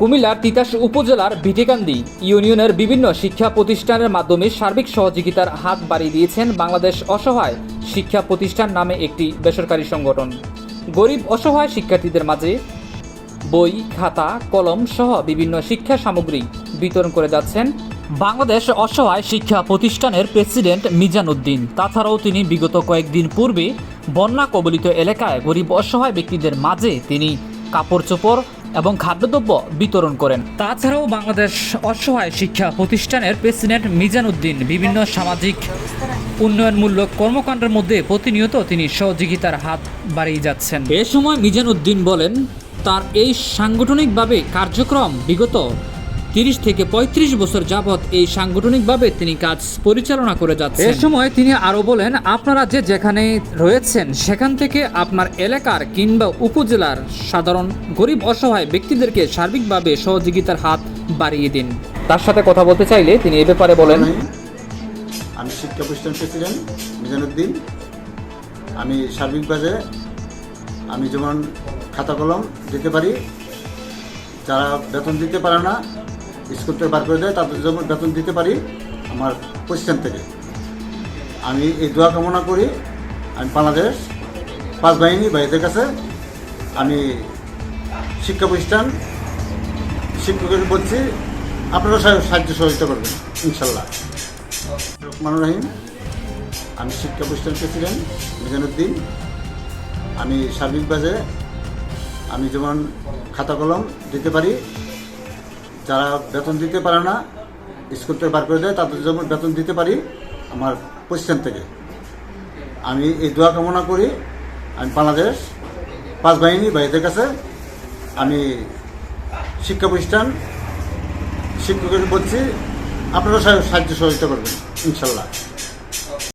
কুমিল্লার তিতাস উপজেলার ভিটেকান্দি ইউনিয়নের বিভিন্ন শিক্ষা প্রতিষ্ঠানের মাধ্যমে সার্বিক সহযোগিতার হাত বাড়িয়ে দিয়েছেন বাংলাদেশ অসহায় শিক্ষা প্রতিষ্ঠান নামে একটি বেসরকারি সংগঠন। গরিব অসহায় শিক্ষার্থীদের মাঝে বই, খাতা, কলম সহ বিভিন্ন শিক্ষা সামগ্রী বিতরণ করে যাচ্ছেন বাংলাদেশ অসহায় শিক্ষা প্রতিষ্ঠানের প্রেসিডেন্ট মিজান উদ্দিন তাছাড়াও তিনি বিগত কয়েকদিন পূর্বে বন্যা কবলিত এলাকায় গরিব অসহায় ব্যক্তিদের মাঝে তিনি কাপড় চোপড় এবং খাদ্যদ্রব্য বিতরণ করেন। তাছাড়াও বাংলাদেশ অসহায় শিক্ষা প্রতিষ্ঠানের প্রেসিডেন্ট মিজান উদ্দিন বিভিন্ন সামাজিক উন্নয়নমূলক কর্মকাণ্ডের মধ্যে প্রতিনিয়ত তিনি সহযোগিতার হাত বাড়িয়ে যাচ্ছেন। এ সময় মিজান উদ্দিন বলেন তার এই সাংগঠনিকভাবে কার্যক্রম বিগত তিরিশ থেকে ৩৫ বছর যাবৎ এই সাংগঠনিকভাবে তিনি কাজ পরিচালনা করে যাচ্ছেন। এ সময় তিনি আরও বলেন আপনারা যে যেখানে রয়েছেন সেখান থেকে আপনার এলাকার কিংবা উপজেলার সাধারণ গরিব অসহায় ব্যক্তিদেরকে সার্বিকভাবে সহযোগিতার হাত বাড়িয়ে দিন। তার সাথে কথা বলতে চাইলে তিনি এ ব্যাপারে বলেন আমি শিক্ষা প্রতিষ্ঠান প্রেসিডেন্ট মিজানুদ্দিন। আমি সার্বিকভাবে আমি যেমন খাতা কলম দিতে পারি যারা বেতন দিতে পারে না স্কুল থেকে বার করে দেয় তাদের যেমন বেতন দিতে পারি আমার প্রতিষ্ঠান থেকে। আমি এই দোয়া কামনা করি, আমি বাংলাদেশ পাঁচ বাহিনী ভাইদের কাছে, আমি শিক্ষা প্রতিষ্ঠান শিক্ষকের বলছি, আপনারা সাহায্য সহযোগিতা করবেন, ইনশাল্লাহ। রহমানুর রহিম, আমি শিক্ষা প্রতিষ্ঠান প্রেসিডেন্ট মিজানুদ্দিন। আমি সার্বিক বাজে, আমি যেমন খাতা কলম দিতে পারি যারা বেতন দিতে পারে না স্কুল থেকে বার করে দেয়, তাদের যেমন বেতন দিতে পারি আমার প্রতিষ্ঠান থেকে। আমি এই দোয়া কামনা করি, আমি বাংলাদেশ পাঁচ বাহিনী বাড়িদের কাছে, আমি শিক্ষা প্রতিষ্ঠান শিক্ষকের বলছি, আপনারা সাহায্য সহযোগিতা করবেন, ইনশাল্লাহ।